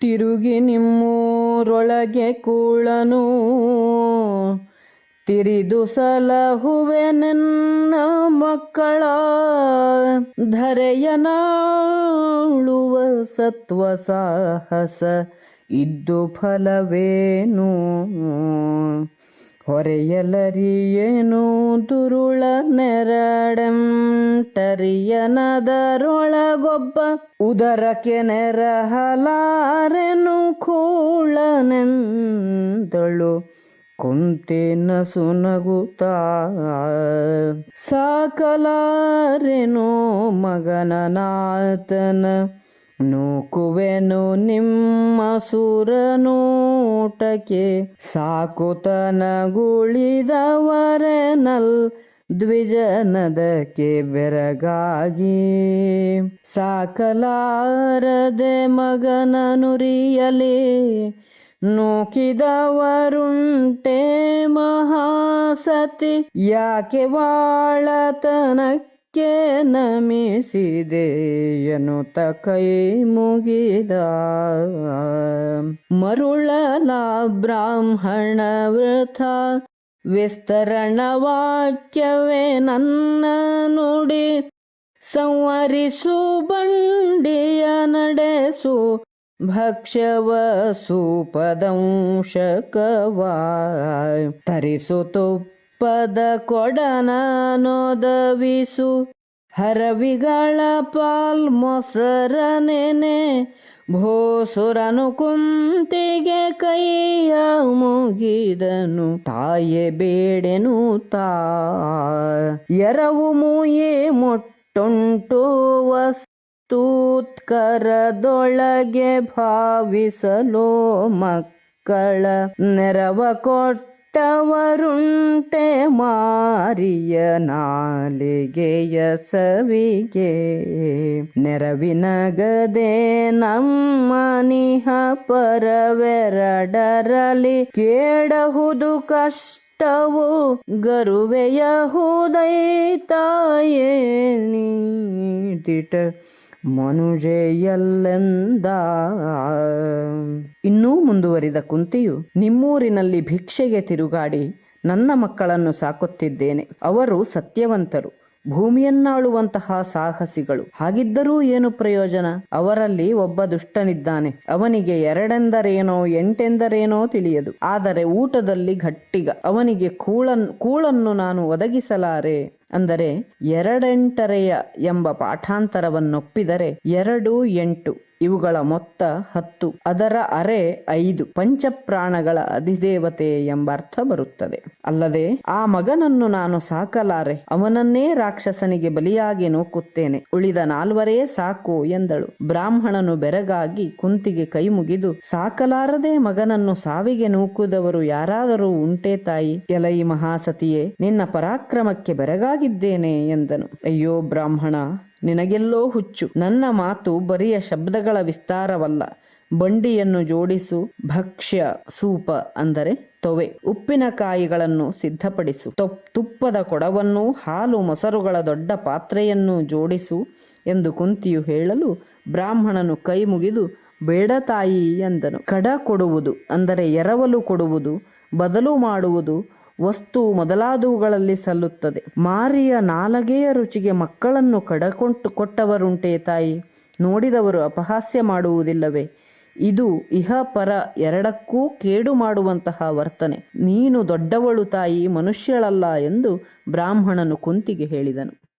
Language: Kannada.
ತಿರುಗಿ ನಿಮ್ಮೂರೊಳಗೆ ಕೂಳನು. ತಿರಿದು ಸಲಹುವೆ ನನ್ನ ಮಕ್ಕಳ ಧರೆಯನಾಳುವ ಸತ್ವ ಸಾಹಸ ಇದ್ದು ಫಲವೇನು? ಹೊರೆಯಲರಿಯೇನು ದುರುಳ ನೆರಡೆಂಟರಿಯನದರೊಳಗೊಬ್ಬ ಉದರಕ್ಕೆ ನೆರಹಲಾರೆನು ಕೂಳನೆಂದಳು. ಕುಂತಿನ ಸುನಗುತ್ತಾ ಸಾಕಲಾರೆನು ಮಗನನಾತನ. ನೂಕುವೆನು ನಿಮ್ಮ ಸುರನೋಟಕ್ಕೆ ಸಾಕುತನಗುಳಿದವರೆನಲ್ ದ್ವಿಜನದಕ್ಕೆ ಬೆರಗಾಗಿ ಸಾಕಲಾರದೆ ಮಗನ ನುರಿಯಲಿ ನೂಕಿದವರುಂಟೆ ಮಹಾಸತಿ, ಯಾಕೆ ವಾಳತನಕ್ಕೆ ತ ಕೈ ಮುಗಿದ. ಮರುಳಲ ಬ್ರಾಹ್ಮಣ ವೃಥ ವಿಸ್ತರಣ ವಾಕ್ಯವೇ ನನ್ನ ನುಡಿ. ಸಂವರಿಸು ಬಂಡಿಯ ನಡೆಸು. ಭಕ್ಷ್ಯವ ಸುಪದಂಶಕವಾಯ. ತರಿಸು ತುಪ್ಪದ ಕೊಡನನೊದವಿಸು ಹರವಿಗಳ ಪಾಲ್ ಮೊಸರನೆನೆ ಭೋಸುರನು ಕುಂತಿಗೆ ಕೈಯ ಮುಗಿದನು ತಾಯೆ ಬೇಡೆನು ತಾ. ಎರವು ಮೂಯೆ ಮೊಟ್ಟೊಂಟು ವಸ್ತೂತ್ಕರದೊಳಗೆ ಭಾವಿಸಲೋ ಮಕ್ಕಳ ನೆರವ ಕೊಟ್ಟವರುಂಟೆ ಮಾರಿಯ ನಾಲಿಗೆಯ ಸವಿಗೆ. ನೆರವಿನಗದೆ ನಮ್ಮ ನಿಹ ಪರವೆರಡರಲಿ ಕೇಳಹುದು ಕಷ್ಟವು ಗರುವೆಯ ಹುದೈತಾಯೇ ನೀಡಿಟ. ಮನುಜೆಯಲ್ಲೆಂದ. ಇನ್ನೂ ಮುಂದುವರಿದ ಕುಂತಿಯು ನಿಮ್ಮೂರಿನಲ್ಲಿ ಭಿಕ್ಷೆಗೆ ತಿರುಗಾಡಿ ನನ್ನ ಮಕ್ಕಳನ್ನು ಸಾಕುತ್ತಿದ್ದೇನೆ. ಅವರು ಸತ್ಯವಂತರು, ಭೂಮಿಯನ್ನಾಳುವಂತಹ ಸಾಹಸಿಗಳು. ಹಾಗಿದ್ದರೂ ಏನು ಪ್ರಯೋಜನ? ಅವರಲ್ಲಿ ಒಬ್ಬ ದುಷ್ಟನಿದ್ದಾನೆ. ಅವನಿಗೆ ಎರಡೆಂದರೇನೋ, ಎಂಟೆಂದರೇನೋ ತಿಳಿಯದು. ಆದರೆ ಊಟದಲ್ಲಿ ಗಟ್ಟಿಗ. ಅವನಿಗೆ ಕೂಳನ್, ಕೂಳನ್ನು ನಾನು ಒದಗಿಸಲಾರೆ. ಅಂದರೆ ಎರಡೆಂಟರೆಯ ಎಂಬ ಪಾಠಾಂತರವನ್ನೊಪ್ಪಿದರೆ ಎರಡು, ಎಂಟು, ಇವುಗಳ ಮೊತ್ತ ಹತ್ತು, ಅದರ ಅರೆ ಐದು, ಪಂಚಪ್ರಾಣಗಳ ಅಧಿದೇವತೆ ಎಂಬ ಅರ್ಥ ಬರುತ್ತದೆ. ಅಲ್ಲದೆ, ಆ ಮಗನನ್ನು ನಾನು ಸಾಕಲಾರೆ, ಅವನನ್ನೇ ರಾಕ್ಷಸನಿಗೆ ಬಲಿಯಾಗಿ ನೂಕುತ್ತೇನೆ, ಉಳಿದ ನಾಲ್ವರೇ ಸಾಕು ಎಂದಳು. ಬ್ರಾಹ್ಮಣನು ಬೆರಗಾಗಿ ಕುಂತಿಗೆ ಕೈ ಮುಗಿದು, ಸಾಕಲಾರದೆ ಮಗನನ್ನು ಸಾವಿಗೆ ನೂಕುದವರು ಯಾರಾದರೂ ಉಂಟೇ ತಾಯಿ, ಎಲೈ ಮಹಾಸತಿಯೇ, ನಿನ್ನ ಪರಾಕ್ರಮಕ್ಕೆ ಬೆರಗಾಗಿದ್ದೇನೆ ಎಂದನು. ಅಯ್ಯೋ ಬ್ರಾಹ್ಮಣ, ನಿನಗೆಲ್ಲೋ ಹುಚ್ಚು. ನನ್ನ ಮಾತು ಬರಿಯ ಶಬ್ದಗಳ ವಿಸ್ತಾರವಲ್ಲ. ಬಂಡಿಯನ್ನು ಜೋಡಿಸು, ಭಕ್ಷ್ಯ, ಸೂಪ ಅಂದರೆ ತೊವೆ. ಉಪ್ಪಿನಕಾಯಿಗಳನ್ನು ಸಿದ್ಧಪಡಿಸು. ತುಪ್ಪದ ಕೊಡವನ್ನು ಹಾಲು ಮೊಸರುಗಳ ದೊಡ್ಡ ಪಾತ್ರೆಯನ್ನು ಜೋಡಿಸು ಎಂದು ಕುಂತಿಯು ಹೇಳಲು ಬ್ರಾಹ್ಮಣನು ಕೈ ಮುಗಿದು, ಬೇಡ ತಾಯಿ ಎಂದನು. ಕಡ ಕೊಡುವುದು ಅಂದರೆ ಎರವಲು ಕೊಡುವುದು, ಬದಲು ಮಾಡುವುದು ವಸ್ತು ಮೊದಲಾದವುಗಳಲ್ಲಿ ಸಲ್ಲುತ್ತದೆ. ಮಾರಿಯ ನಾಲಗೆಯ ರುಚಿಗೆ ಮಕ್ಕಳನ್ನು ಕಡಕೊಂಟು ಕೊಟ್ಟವರುಂಟೇ ತಾಯಿ. ನೋಡಿದವರು ಅಪಹಾಸ್ಯ ಮಾಡುವುದಿಲ್ಲವೇ? ಇದು ಇಹ ಪರ ಎರಡಕ್ಕೂ ಕೇಡು ಮಾಡುವಂತಹ ವರ್ತನೆ. ನೀನು ದೊಡ್ಡವಳು ತಾಯಿ, ಮನುಷ್ಯಳಲ್ಲ ಎಂದು ಬ್ರಾಹ್ಮಣನು ಕುಂತಿಗೆ ಹೇಳಿದನು.